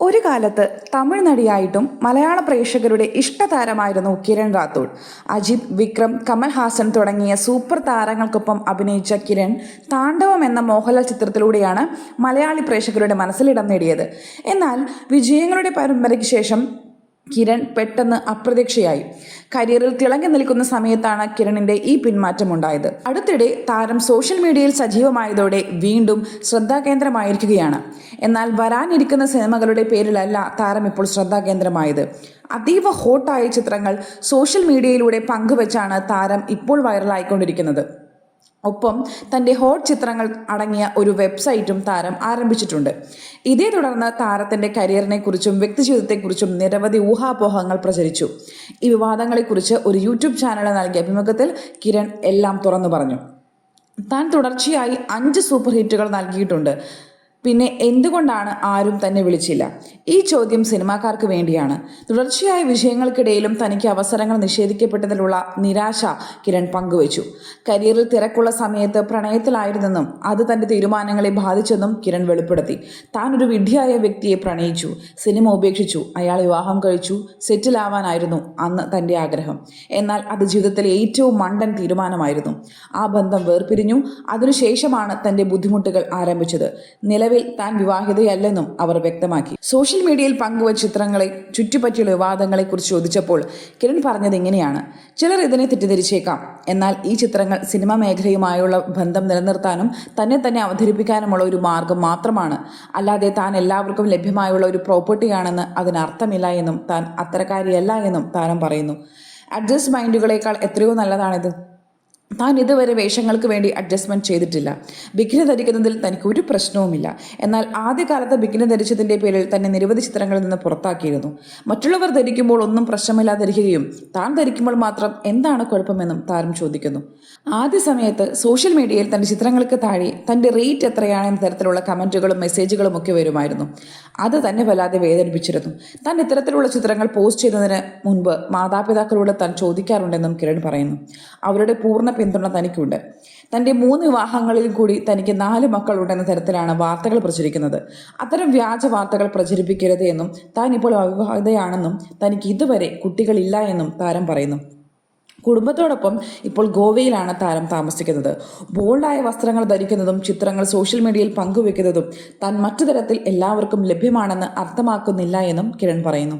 ഒരു കാലത്ത് തമിഴ് നടിയായിട്ടും മലയാള പ്രേക്ഷകരുടെ ഇഷ്ടതാരമായിരുന്നു കിരൺ റാത്തോഡ്. അജിത് വിക്രം കമൽ ഹാസൻ തുടങ്ങിയ സൂപ്പർ താരങ്ങൾക്കൊപ്പം അഭിനയിച്ച കിരൺ താണ്ഡവം എന്ന മോഹൻലാൽ ചിത്രത്തിലൂടെയാണ് മലയാളി പ്രേക്ഷകരുടെ മനസ്സിലിടം നേടിയത്. എന്നാൽ വിജയങ്ങളുടെ പരമ്പരയ്ക്ക് ശേഷം കിരൺ പെട്ടെന്ന് അപ്രതീക്ഷയായി കരിയറിൽ തിളങ്ങി നിൽക്കുന്ന സമയത്താണ് കിരണിന്റെ ഈ പിന്മാറ്റമുണ്ടായത്. അടുത്തിടെ താരം സോഷ്യൽ മീഡിയയിൽ സജീവമായതോടെ വീണ്ടും ശ്രദ്ധാകേന്ദ്രമായിരിക്കുകയാണ്. എന്നാൽ വരാനിരിക്കുന്ന സിനിമകളുടെ പേരിലല്ല താരം ഇപ്പോൾ ശ്രദ്ധാകേന്ദ്രമായത്. അതീവ ഹോട്ടായ ചിത്രങ്ങൾ സോഷ്യൽ മീഡിയയിലൂടെ പങ്കുവച്ചാണ് താരം ഇപ്പോൾ വൈറലായിക്കൊണ്ടിരിക്കുന്നത്. ഒപ്പം തന്റെ ഹോട്ട് ചിത്രങ്ങൾ അടങ്ങിയ ഒരു വെബ്സൈറ്റും താരം ആരംഭിച്ചിട്ടുണ്ട്. ഇതേ തുടർന്ന് താരത്തിന്റെ കരിയറിനെക്കുറിച്ചും വ്യക്തിജീവിതത്തെക്കുറിച്ചും നിരവധി ഊഹാപോഹങ്ങൾ പ്രചരിച്ചു. ഈ വിവാദങ്ങളെക്കുറിച്ച് ഒരു യൂട്യൂബ് ചാനലിന് നൽകിയ അഭിമുഖത്തിൽ കിരൺ എല്ലാം തുറന്നു പറഞ്ഞു. താൻ തുടർച്ചയായി അഞ്ച് സൂപ്പർ ഹിറ്റുകൾ നൽകിയിട്ടുണ്ട്. പിന്നെ എന്തുകൊണ്ടാണ് ആരും തന്നെ വിളിച്ചില്ല? ഈ ചോദ്യം സിനിമാക്കാർക്ക് വേണ്ടിയാണ്. തുടർച്ചയായ വിഷയങ്ങൾക്കിടയിലും തനിക്ക് അവസരങ്ങൾ നിഷേധിക്കപ്പെട്ടതിലുള്ള നിരാശ കിരൺ പങ്കുവച്ചു. കരിയറിൽ തിരക്കുള്ള സമയത്ത് പ്രണയത്തിലായിരുന്നെന്നും അത് തന്റെ തീരുമാനങ്ങളെ ബാധിച്ചെന്നും കിരൺ വെളിപ്പെടുത്തി. താൻ ഒരു വിഡ്ഢിയായ വ്യക്തിയെ പ്രണയിച്ചു സിനിമ ഉപേക്ഷിച്ചു അയാൾ വിവാഹം കഴിച്ചു സെറ്റിലാവാനായിരുന്നു അന്ന് തന്റെ ആഗ്രഹം. എന്നാൽ അത് ജീവിതത്തിലെ ഏറ്റവും മണ്ടൻ തീരുമാനമായിരുന്നു. ആ ബന്ധം വേർപിരിഞ്ഞു അതിനുശേഷമാണ് തന്റെ ബുദ്ധിമുട്ടുകൾ ആരംഭിച്ചത്. നിലവിൽ താൻ വിവാഹിതയല്ലെന്നും അവർ വ്യക്തമാക്കി. സോഷ്യൽ മീഡിയയിൽ പങ്കുവച്ച ചിത്രങ്ങളെ ചുറ്റിപ്പറ്റിയുള്ള വിവാദങ്ങളെക്കുറിച്ച് ചോദിച്ചപ്പോൾ കിരൺ പറഞ്ഞത് ഇങ്ങനെയാണ്. ചിലർ ഇതിനെ തെറ്റിദ്ധരിച്ചേക്കാം. എന്നാൽ ഈ ചിത്രങ്ങൾ സിനിമാ മേഖലയുമായുള്ള ബന്ധം നിലനിർത്താനും തന്നെ തന്നെ അവതരിപ്പിക്കാനുമുള്ള ഒരു മാർഗം മാത്രമാണ്. അല്ലാതെ താൻ എല്ലാവർക്കും ലഭ്യമായുള്ള ഒരു പ്രോപ്പർട്ടിയാണെന്ന് അതിനർത്ഥമില്ല എന്നും താൻ അത്തരക്കാരിയല്ല എന്നും താരം പറയുന്നു. അഡ്ജസ്റ്റ് മൈൻഡുകളേക്കാൾ എത്രയോ നല്ലതാണിത്. താൻ ഇതുവരെ വേഷങ്ങൾക്ക് വേണ്ടി അഡ്ജസ്റ്റ്മെന്റ് ചെയ്തിട്ടില്ല. ബിക്കിനി ധരിക്കുന്നതിൽ തനിക്ക് ഒരു പ്രശ്നവുമില്ല. എന്നാൽ ആദ്യകാലത്ത് ബിക്കിനി ധരിച്ചതിന്റെ പേരിൽ തന്നെ നിരവധി ചിത്രങ്ങളിൽ നിന്ന് പുറത്താക്കിയിരുന്നു. മറ്റുള്ളവർ ധരിക്കുമ്പോൾ ഒന്നും പ്രശ്നമില്ലാതെ ധരിക്കുകയും താൻ ധരിക്കുമ്പോൾ മാത്രം എന്താണ് കുഴപ്പമെന്നും താരം ചോദിക്കുന്നു. ആദ്യ സമയത്ത് സോഷ്യൽ മീഡിയയിൽ തന്റെ ചിത്രങ്ങൾക്ക് താഴെ തന്റെ റേറ്റ് എത്രയാണെന്ന തരത്തിലുള്ള കമന്റുകളും മെസ്സേജുകളും ഒക്കെ വരുമായിരുന്നു. അത് തന്നെ വല്ലാതെ വേദനിപ്പിച്ചിരുന്നു. താൻ ഇത്തരത്തിലുള്ള ചിത്രങ്ങൾ പോസ്റ്റ് ചെയ്യുന്നതിന് മുൻപ് മാതാപിതാക്കളോട് താൻ ചോദിക്കാറുണ്ടെന്നും കിരൺ പറയുന്നു. അവരുടെ പൂർണ പിന്തുണ തനിക്കുണ്ട്. തന്റെ മൂന്ന് വിവാഹങ്ങളിൽ കൂടി തനിക്ക് നാല് മക്കളുണ്ടെന്ന തരത്തിലാണ് വാർത്തകൾ പ്രചരിക്കുന്നത്. അത്തരം വ്യാജ വാർത്തകൾ പ്രചരിപ്പിക്കരുത് എന്നും താൻ ഇപ്പോൾ അവിവാഹിതയാണെന്നും തനിക്ക് ഇതുവരെ കുട്ടികളില്ല എന്നും താരം പറയുന്നു. കുടുംബത്തോടൊപ്പം ഇപ്പോൾ ഗോവയിലാണ് താരം താമസിക്കുന്നത്. ബോൾഡായ വസ്ത്രങ്ങൾ ധരിക്കുന്നതും ചിത്രങ്ങൾ സോഷ്യൽ മീഡിയയിൽ പങ്കുവെക്കുന്നതും താൻ മറ്റു തരത്തിൽ എല്ലാവർക്കും ലഭ്യമാണെന്ന് അർത്ഥമാക്കുന്നില്ല എന്നും കിരൺ പറയുന്നു.